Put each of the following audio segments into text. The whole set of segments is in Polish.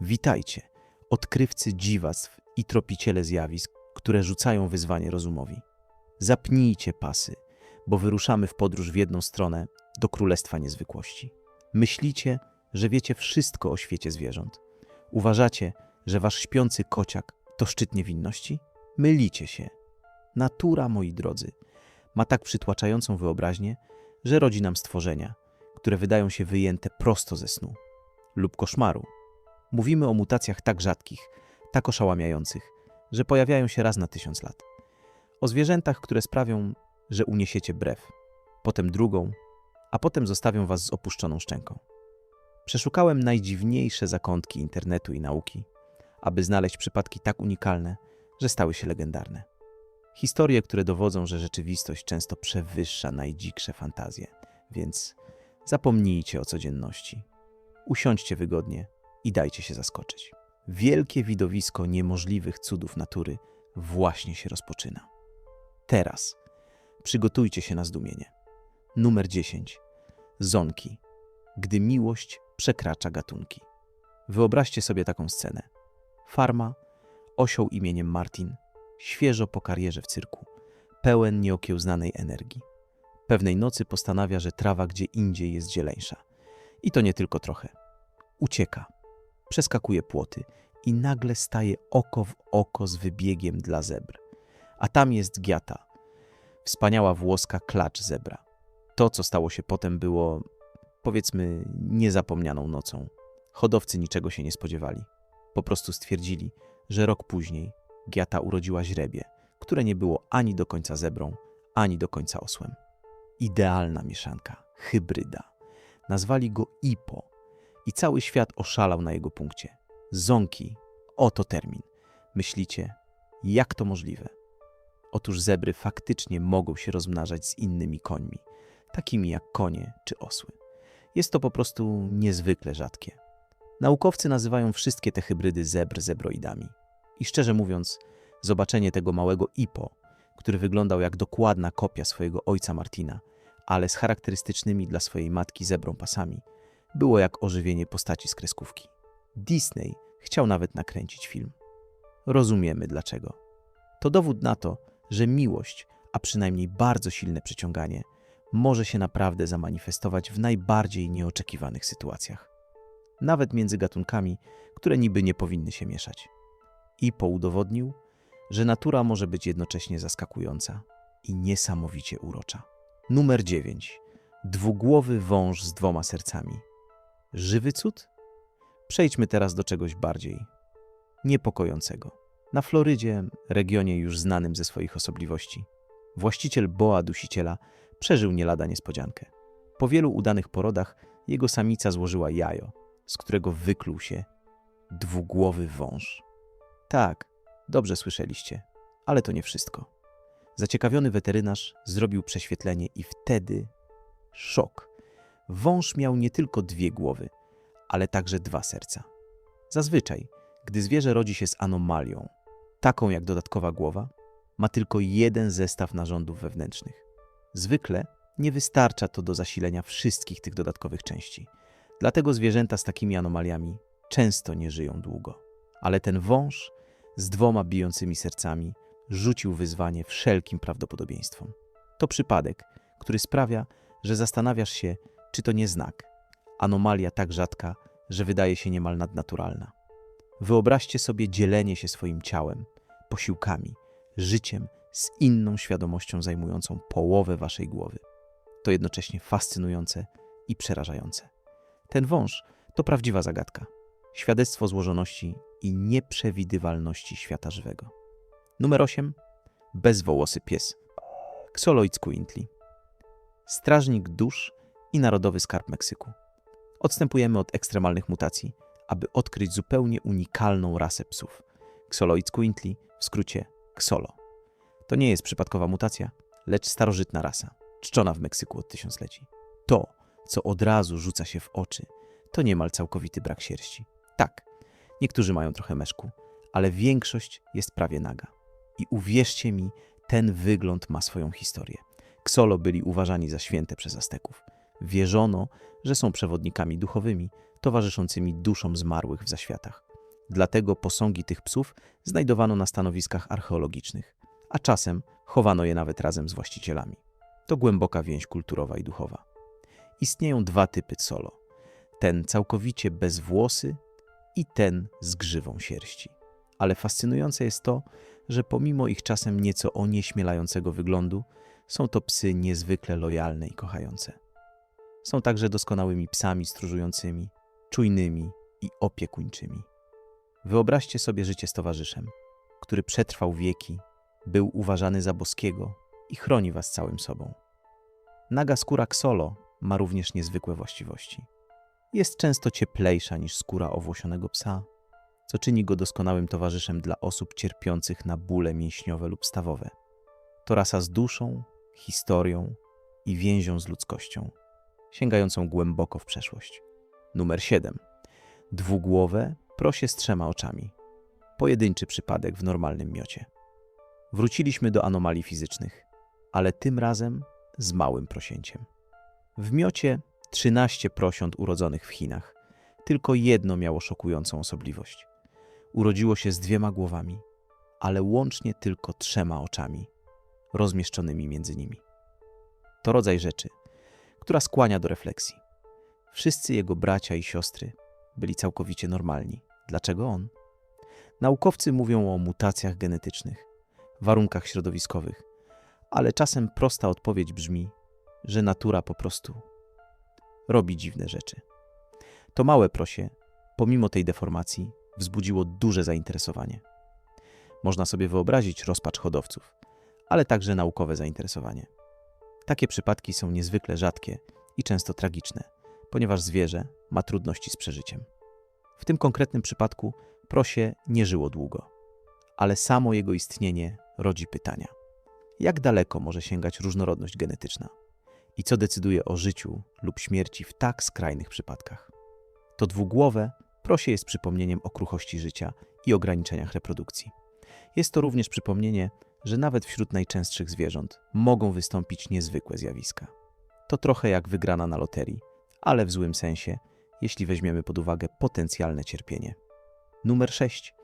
Witajcie, odkrywcy dziwactw i tropiciele zjawisk, które rzucają wyzwanie rozumowi. Zapnijcie pasy, bo wyruszamy w podróż w jedną stronę do Królestwa Niezwykłości. Myślicie, że wiecie wszystko o świecie zwierząt. Uważacie, że wasz śpiący kociak to szczyt niewinności? Mylicie się. Natura, moi drodzy, ma tak przytłaczającą wyobraźnię, że rodzi nam stworzenia, które wydają się wyjęte prosto ze snu lub koszmaru. Mówimy o mutacjach tak rzadkich, tak oszałamiających, że pojawiają się raz na tysiąc lat. O zwierzętach, które sprawią, że uniesiecie brew, potem drugą, a potem zostawią was z opuszczoną szczęką. Przeszukałem najdziwniejsze zakątki internetu i nauki, aby znaleźć przypadki tak unikalne, że stały się legendarne. Historie, które dowodzą, że rzeczywistość często przewyższa najdziksze fantazje, więc zapomnijcie o codzienności. Usiądźcie wygodnie i dajcie się zaskoczyć. Wielkie widowisko niemożliwych cudów natury właśnie się rozpoczyna. Teraz przygotujcie się na zdumienie. Numer 10. Zonki. Gdy miłość przekracza gatunki. Wyobraźcie sobie taką scenę. Farma, osioł imieniem Martin, świeżo po karierze w cyrku, pełen nieokiełznanej energii. Pewnej nocy postanawia, że trawa gdzie indziej jest zieleńsza. I to nie tylko trochę. Ucieka, przeskakuje płoty i nagle staje oko w oko z wybiegiem dla zebr. A tam jest Giata, wspaniała włoska klacz zebra. To, co stało się potem, było, powiedzmy, niezapomnianą nocą. Hodowcy niczego się nie spodziewali. Po prostu stwierdzili, że rok później Giata urodziła źrebie, które nie było ani do końca zebrą, ani do końca osłem. Idealna mieszanka, hybryda. Nazwali go Ipo i cały świat oszalał na jego punkcie. Zonki, oto termin. Myślicie, jak to możliwe? Otóż zebry faktycznie mogą się rozmnażać z innymi końmi, takimi jak konie czy osły. Jest to po prostu niezwykle rzadkie. Naukowcy nazywają wszystkie te hybrydy zebr zebroidami. I szczerze mówiąc, zobaczenie tego małego Ipo, który wyglądał jak dokładna kopia swojego ojca Martina, ale z charakterystycznymi dla swojej matki zebrą pasami, było jak ożywienie postaci z kreskówki. Disney chciał nawet nakręcić film. Rozumiemy dlaczego. To dowód na to, że miłość, a przynajmniej bardzo silne przyciąganie, może się naprawdę zamanifestować w najbardziej nieoczekiwanych sytuacjach. Nawet między gatunkami, które niby nie powinny się mieszać. I poudowodnił, że natura może być jednocześnie zaskakująca i niesamowicie urocza. Numer 9. Dwugłowy wąż z dwoma sercami. Żywy cud? Przejdźmy teraz do czegoś bardziej niepokojącego. Na Florydzie, regionie już znanym ze swoich osobliwości, właściciel boa dusiciela przeżył nie lada niespodziankę. Po wielu udanych porodach jego samica złożyła jajo, z którego wykluł się dwugłowy wąż. Tak, dobrze słyszeliście, ale to nie wszystko. Zaciekawiony weterynarz zrobił prześwietlenie i wtedy szok. Wąż miał nie tylko dwie głowy, ale także dwa serca. Zazwyczaj, gdy zwierzę rodzi się z anomalią, taką jak dodatkowa głowa, ma tylko jeden zestaw narządów wewnętrznych. Zwykle nie wystarcza to do zasilenia wszystkich tych dodatkowych części. Dlatego zwierzęta z takimi anomaliami często nie żyją długo. Ale ten wąż z dwoma bijącymi sercami rzucił wyzwanie wszelkim prawdopodobieństwom. To przypadek, który sprawia, że zastanawiasz się, czy to nie znak. Anomalia tak rzadka, że wydaje się niemal nadnaturalna. Wyobraźcie sobie dzielenie się swoim ciałem, posiłkami, życiem z inną świadomością zajmującą połowę waszej głowy. To jednocześnie fascynujące i przerażające. Ten wąż to prawdziwa zagadka, świadectwo złożoności i nieprzewidywalności świata żywego. Numer 8. Bezwołosy pies. Xoloids squintli. Strażnik dusz i narodowy skarb Meksyku. Odstępujemy od ekstremalnych mutacji, aby odkryć zupełnie unikalną rasę psów. Xoloids squintli, w skrócie Xolo. To nie jest przypadkowa mutacja, lecz starożytna rasa, czczona w Meksyku od tysiącleci. To, co od razu rzuca się w oczy, to niemal całkowity brak sierści. Tak, niektórzy mają trochę meszku, ale większość jest prawie naga. I uwierzcie mi, ten wygląd ma swoją historię. Ksolo byli uważani za święte przez Azteków. Wierzono, że są przewodnikami duchowymi, towarzyszącymi duszom zmarłych w zaświatach. Dlatego posągi tych psów znajdowano na stanowiskach archeologicznych, a czasem chowano je nawet razem z właścicielami. To głęboka więź kulturowa i duchowa. Istnieją dwa typy solo. Ten całkowicie bez włosy i ten z grzywą sierści. Ale fascynujące jest to, że pomimo ich czasem nieco onieśmielającego wyglądu, są to psy niezwykle lojalne i kochające. Są także doskonałymi psami stróżującymi, czujnymi i opiekuńczymi. Wyobraźcie sobie życie z towarzyszem, który przetrwał wieki, był uważany za boskiego i chroni was całym sobą. Naga skóra ksolo ma również niezwykłe właściwości. Jest często cieplejsza niż skóra owłosionego psa, co czyni go doskonałym towarzyszem dla osób cierpiących na bóle mięśniowe lub stawowe. To rasa z duszą, historią i więzią z ludzkością, sięgającą głęboko w przeszłość. Numer 7. Dwugłowe prosie z trzema oczami. Pojedynczy przypadek w normalnym miocie. Wróciliśmy do anomalii fizycznych, ale tym razem z małym prosięciem. W miocie 13 prosiąt urodzonych w Chinach. Tylko jedno miało szokującą osobliwość. Urodziło się z dwiema głowami, ale łącznie tylko trzema oczami, rozmieszczonymi między nimi. To rodzaj rzeczy, która skłania do refleksji. Wszyscy jego bracia i siostry byli całkowicie normalni. Dlaczego on? Naukowcy mówią o mutacjach genetycznych, warunkach środowiskowych, ale czasem prosta odpowiedź brzmi, że natura po prostu robi dziwne rzeczy. To małe prosie, pomimo tej deformacji, wzbudziło duże zainteresowanie. Można sobie wyobrazić rozpacz hodowców, ale także naukowe zainteresowanie. Takie przypadki są niezwykle rzadkie i często tragiczne, ponieważ zwierzę ma trudności z przeżyciem. W tym konkretnym przypadku prosie nie żyło długo, ale samo jego istnienie rodzi pytania. Jak daleko może sięgać różnorodność genetyczna? I co decyduje o życiu lub śmierci w tak skrajnych przypadkach? To dwugłowe prosie jest przypomnieniem o kruchości życia i ograniczeniach reprodukcji. Jest to również przypomnienie, że nawet wśród najczęstszych zwierząt mogą wystąpić niezwykłe zjawiska. To trochę jak wygrana na loterii, ale w złym sensie, jeśli weźmiemy pod uwagę potencjalne cierpienie. Numer 6.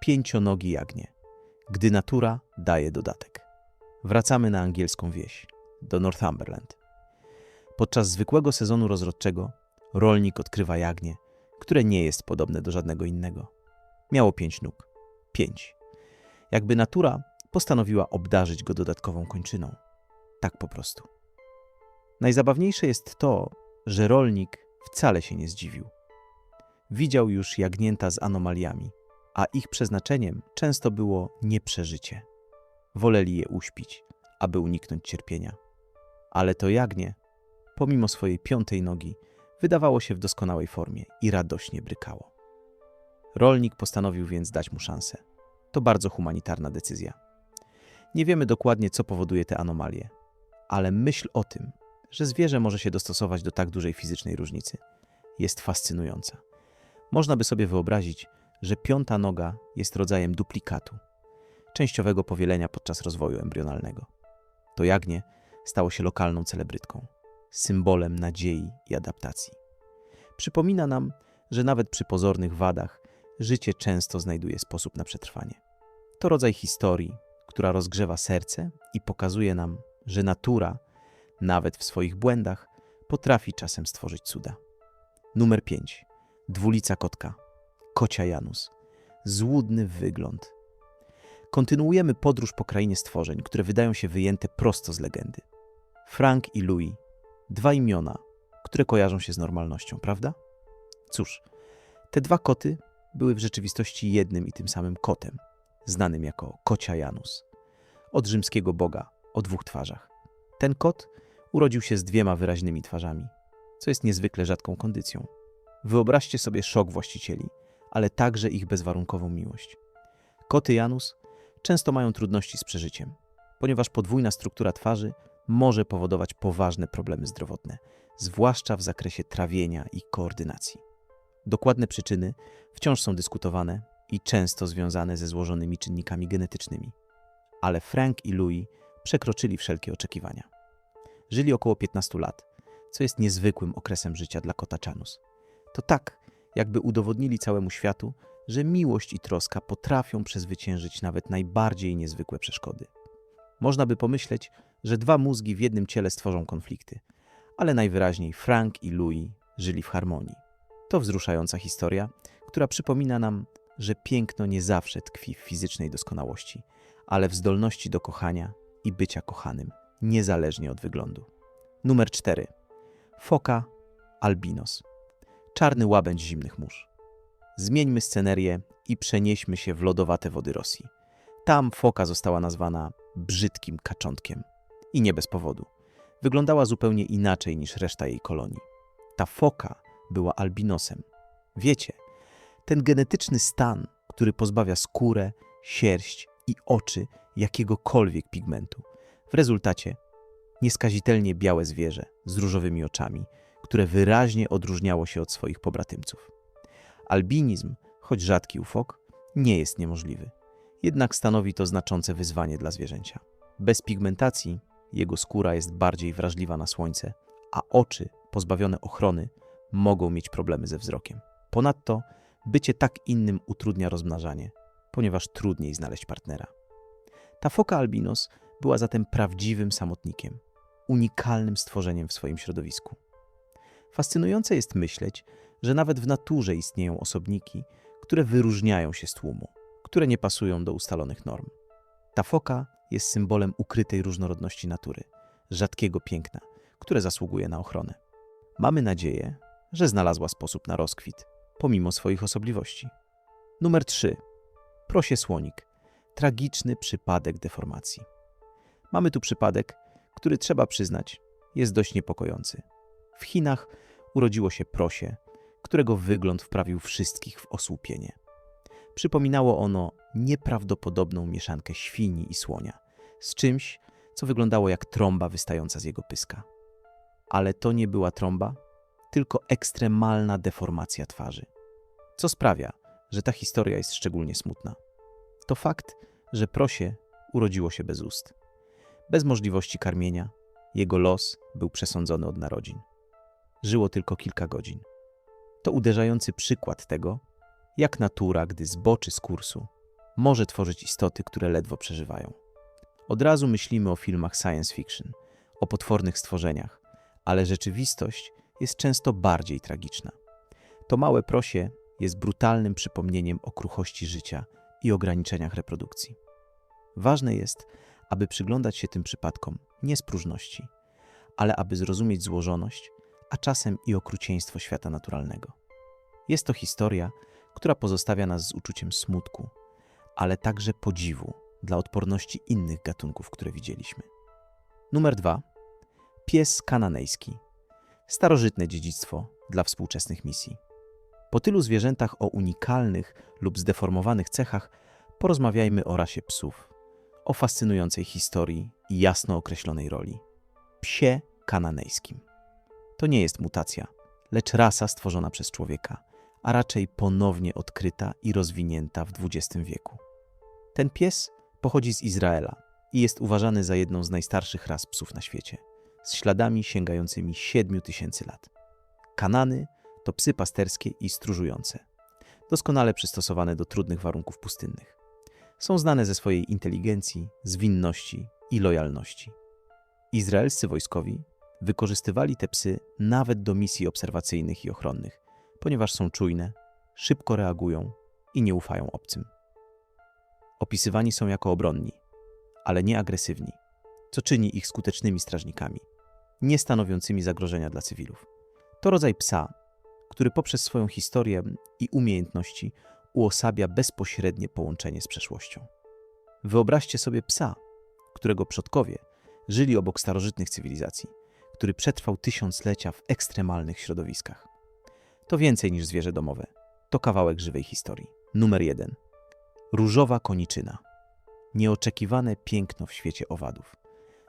Pięcionogi jagnie. Gdy natura daje dodatek. Wracamy na angielską wieś, do Northumberland. Podczas zwykłego sezonu rozrodczego rolnik odkrywa jagnię, które nie jest podobne do żadnego innego. Miało pięć nóg. Pięć. Jakby natura postanowiła obdarzyć go dodatkową kończyną. Tak po prostu. Najzabawniejsze jest to, że rolnik wcale się nie zdziwił. Widział już jagnięta z anomaliami, a ich przeznaczeniem często było nieprzeżycie. Woleli je uśpić, aby uniknąć cierpienia. Ale to jagnię, pomimo swojej piątej nogi, wydawało się w doskonałej formie i radośnie brykało. Rolnik postanowił więc dać mu szansę. To bardzo humanitarna decyzja. Nie wiemy dokładnie, co powoduje te anomalie, ale myśl o tym, że zwierzę może się dostosować do tak dużej fizycznej różnicy, jest fascynująca. Można by sobie wyobrazić, że piąta noga jest rodzajem duplikatu, częściowego powielenia podczas rozwoju embrionalnego. To jagnię stało się lokalną celebrytką, symbolem nadziei i adaptacji. Przypomina nam, że nawet przy pozornych wadach życie często znajduje sposób na przetrwanie. To rodzaj historii, która rozgrzewa serce i pokazuje nam, że natura, nawet w swoich błędach, potrafi czasem stworzyć cuda. Numer 5. Dwulica kotka. Kocia Janus. Złudny wygląd. Kontynuujemy podróż po krainie stworzeń, które wydają się wyjęte prosto z legendy. Frank i Louis. Dwa imiona, które kojarzą się z normalnością, prawda? Cóż, te dwa koty były w rzeczywistości jednym i tym samym kotem, znanym jako kocia Janus, od rzymskiego boga o dwóch twarzach. Ten kot urodził się z dwiema wyraźnymi twarzami, co jest niezwykle rzadką kondycją. Wyobraźcie sobie szok właścicieli, ale także ich bezwarunkową miłość. Koty Janus często mają trudności z przeżyciem, ponieważ podwójna struktura twarzy może powodować poważne problemy zdrowotne, zwłaszcza w zakresie trawienia i koordynacji. Dokładne przyczyny wciąż są dyskutowane i często związane ze złożonymi czynnikami genetycznymi. Ale Frank i Louis przekroczyli wszelkie oczekiwania. Żyli około 15 lat, co jest niezwykłym okresem życia dla kota Chanus. To tak, jakby udowodnili całemu światu, że miłość i troska potrafią przezwyciężyć nawet najbardziej niezwykłe przeszkody. Można by pomyśleć, że dwa mózgi w jednym ciele stworzą konflikty, ale najwyraźniej Frank i Louis żyli w harmonii. To wzruszająca historia, która przypomina nam, że piękno nie zawsze tkwi w fizycznej doskonałości, ale w zdolności do kochania i bycia kochanym, niezależnie od wyglądu. Numer 4. Foka albinos. Czarny łabędź zimnych mórz. Zmieńmy scenerię i przenieśmy się w lodowate wody Rosji. Tam foka została nazwana brzydkim kaczątkiem. I nie bez powodu. Wyglądała zupełnie inaczej niż reszta jej kolonii. Ta foka była albinosem. Wiecie, ten genetyczny stan, który pozbawia skórę, sierść i oczy jakiegokolwiek pigmentu. W rezultacie nieskazitelnie białe zwierzę z różowymi oczami, które wyraźnie odróżniało się od swoich pobratymców. Albinizm, choć rzadki u fok, nie jest niemożliwy. Jednak stanowi to znaczące wyzwanie dla zwierzęcia. Bez pigmentacji jego skóra jest bardziej wrażliwa na słońce, a oczy pozbawione ochrony mogą mieć problemy ze wzrokiem. Ponadto bycie tak innym utrudnia rozmnażanie, ponieważ trudniej znaleźć partnera. Ta foka albinos była zatem prawdziwym samotnikiem, unikalnym stworzeniem w swoim środowisku. Fascynujące jest myśleć, że nawet w naturze istnieją osobniki, które wyróżniają się z tłumu, które nie pasują do ustalonych norm. Ta foka jest symbolem ukrytej różnorodności natury, rzadkiego piękna, które zasługuje na ochronę. Mamy nadzieję, że znalazła sposób na rozkwit, pomimo swoich osobliwości. Numer 3. Prosie słonik. Tragiczny przypadek deformacji. Mamy tu przypadek, który trzeba przyznać, jest dość niepokojący. W Chinach urodziło się prosie, którego wygląd wprawił wszystkich w osłupienie. Przypominało ono nieprawdopodobną mieszankę świni i słonia, z czymś, co wyglądało jak trąba wystająca z jego pyska. Ale to nie była trąba, tylko ekstremalna deformacja twarzy. Co sprawia, że ta historia jest szczególnie smutna? To fakt, że prosie urodziło się bez ust. Bez możliwości karmienia, jego los był przesądzony od narodzin. Żyło tylko kilka godzin. To uderzający przykład tego, jak natura, gdy zboczy z kursu, może tworzyć istoty, które ledwo przeżywają. Od razu myślimy o filmach science fiction, o potwornych stworzeniach, ale rzeczywistość jest często bardziej tragiczna. To małe prosie jest brutalnym przypomnieniem o kruchości życia i ograniczeniach reprodukcji. Ważne jest, aby przyglądać się tym przypadkom nie z próżności, ale aby zrozumieć złożoność, a czasem i okrucieństwo świata naturalnego. Jest to historia, która pozostawia nas z uczuciem smutku, ale także podziwu dla odporności innych gatunków, które widzieliśmy. Numer dwa. Pies kananejski. Starożytne dziedzictwo dla współczesnych misji. Po tylu zwierzętach o unikalnych lub zdeformowanych cechach porozmawiajmy o rasie psów, o fascynującej historii i jasno określonej roli psie kananejskim. To nie jest mutacja, lecz rasa stworzona przez człowieka, a raczej ponownie odkryta i rozwinięta w XX wieku. Ten pies pochodzi z Izraela i jest uważany za jedną z najstarszych ras psów na świecie, z śladami sięgającymi 7 tysięcy lat. Kanany to psy pasterskie i stróżujące, doskonale przystosowane do trudnych warunków pustynnych. Są znane ze swojej inteligencji, zwinności i lojalności. Izraelscy wojskowi wykorzystywali te psy nawet do misji obserwacyjnych i ochronnych, ponieważ są czujne, szybko reagują i nie ufają obcym. Opisywani są jako obronni, ale nie agresywni, co czyni ich skutecznymi strażnikami, nie stanowiącymi zagrożenia dla cywilów. To rodzaj psa, który poprzez swoją historię i umiejętności uosabia bezpośrednie połączenie z przeszłością. Wyobraźcie sobie psa, którego przodkowie żyli obok starożytnych cywilizacji, który przetrwał tysiąclecia w ekstremalnych środowiskach. To więcej niż zwierzę domowe. To kawałek żywej historii. Numer jeden. Różowa koniczyna. Nieoczekiwane piękno w świecie owadów.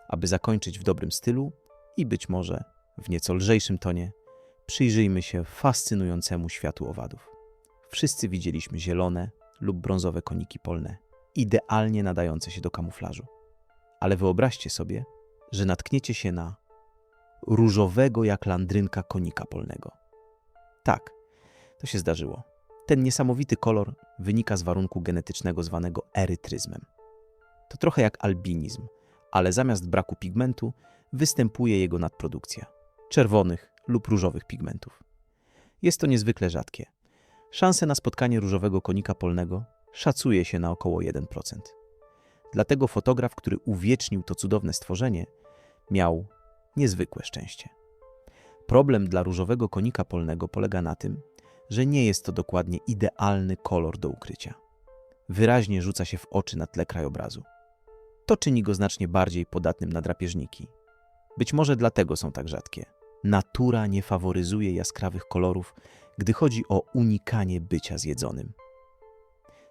Aby zakończyć w dobrym stylu i być może w nieco lżejszym tonie, przyjrzyjmy się fascynującemu światu owadów. Wszyscy widzieliśmy zielone lub brązowe koniki polne, idealnie nadające się do kamuflażu. Ale wyobraźcie sobie, że natkniecie się na różowego jak landrynka konika polnego. Tak, to się zdarzyło. Ten niesamowity kolor wynika z warunku genetycznego zwanego erytryzmem. To trochę jak albinizm, ale zamiast braku pigmentu występuje jego nadprodukcja czerwonych lub różowych pigmentów. Jest to niezwykle rzadkie. Szanse na spotkanie różowego konika polnego szacuje się na około 1%. Dlatego fotograf, który uwiecznił to cudowne stworzenie, miał niezwykłe szczęście. Problem dla różowego konika polnego polega na tym, że nie jest to dokładnie idealny kolor do ukrycia. Wyraźnie rzuca się w oczy na tle krajobrazu. To czyni go znacznie bardziej podatnym na drapieżniki. Być może dlatego są tak rzadkie. Natura nie faworyzuje jaskrawych kolorów, gdy chodzi o unikanie bycia zjedzonym.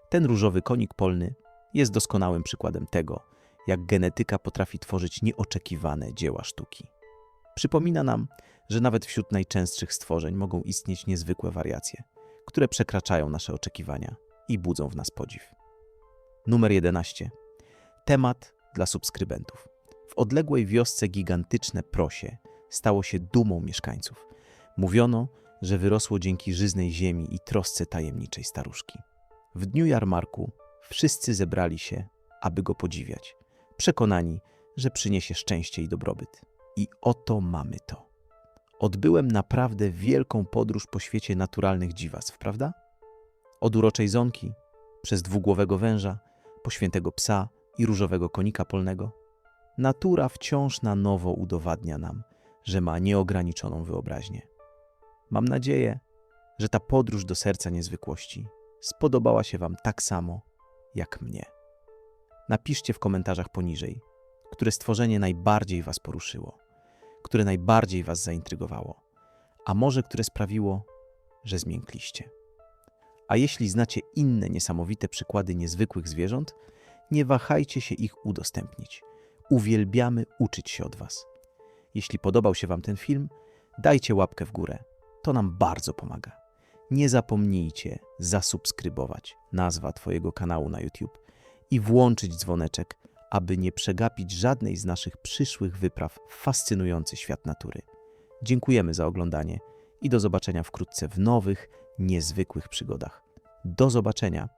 Ten różowy konik polny jest doskonałym przykładem tego, jak genetyka potrafi tworzyć nieoczekiwane dzieła sztuki. Przypomina nam, że nawet wśród najczęstszych stworzeń mogą istnieć niezwykłe wariacje, które przekraczają nasze oczekiwania i budzą w nas podziw. Numer 11. Temat dla subskrybentów. W odległej wiosce gigantyczne prosie stało się dumą mieszkańców. Mówiono, że wyrosło dzięki żyznej ziemi i trosce tajemniczej staruszki. W dniu jarmarku wszyscy zebrali się, aby go podziwiać, przekonani, że przyniesie szczęście i dobrobyt. I oto mamy to. Odbyłem naprawdę wielką podróż po świecie naturalnych dziwactw, prawda? Od uroczej zonki, przez dwugłowego węża, po świętego psa i różowego konika polnego. Natura wciąż na nowo udowadnia nam, że ma nieograniczoną wyobraźnię. Mam nadzieję, że ta podróż do serca niezwykłości spodobała się Wam tak samo jak mnie. Napiszcie w komentarzach poniżej, które stworzenie najbardziej Was poruszyło, które najbardziej Was zaintrygowało, a może które sprawiło, że zmiękliście. A jeśli znacie inne niesamowite przykłady niezwykłych zwierząt, nie wahajcie się ich udostępnić. Uwielbiamy uczyć się od Was. Jeśli podobał się Wam ten film, dajcie łapkę w górę. To nam bardzo pomaga. Nie zapomnijcie zasubskrybować nazwa Twojego kanału na YouTube i włączyć dzwoneczek, aby nie przegapić żadnej z naszych przyszłych wypraw w fascynujący świat natury. Dziękujemy za oglądanie i do zobaczenia wkrótce w nowych, niezwykłych przygodach. Do zobaczenia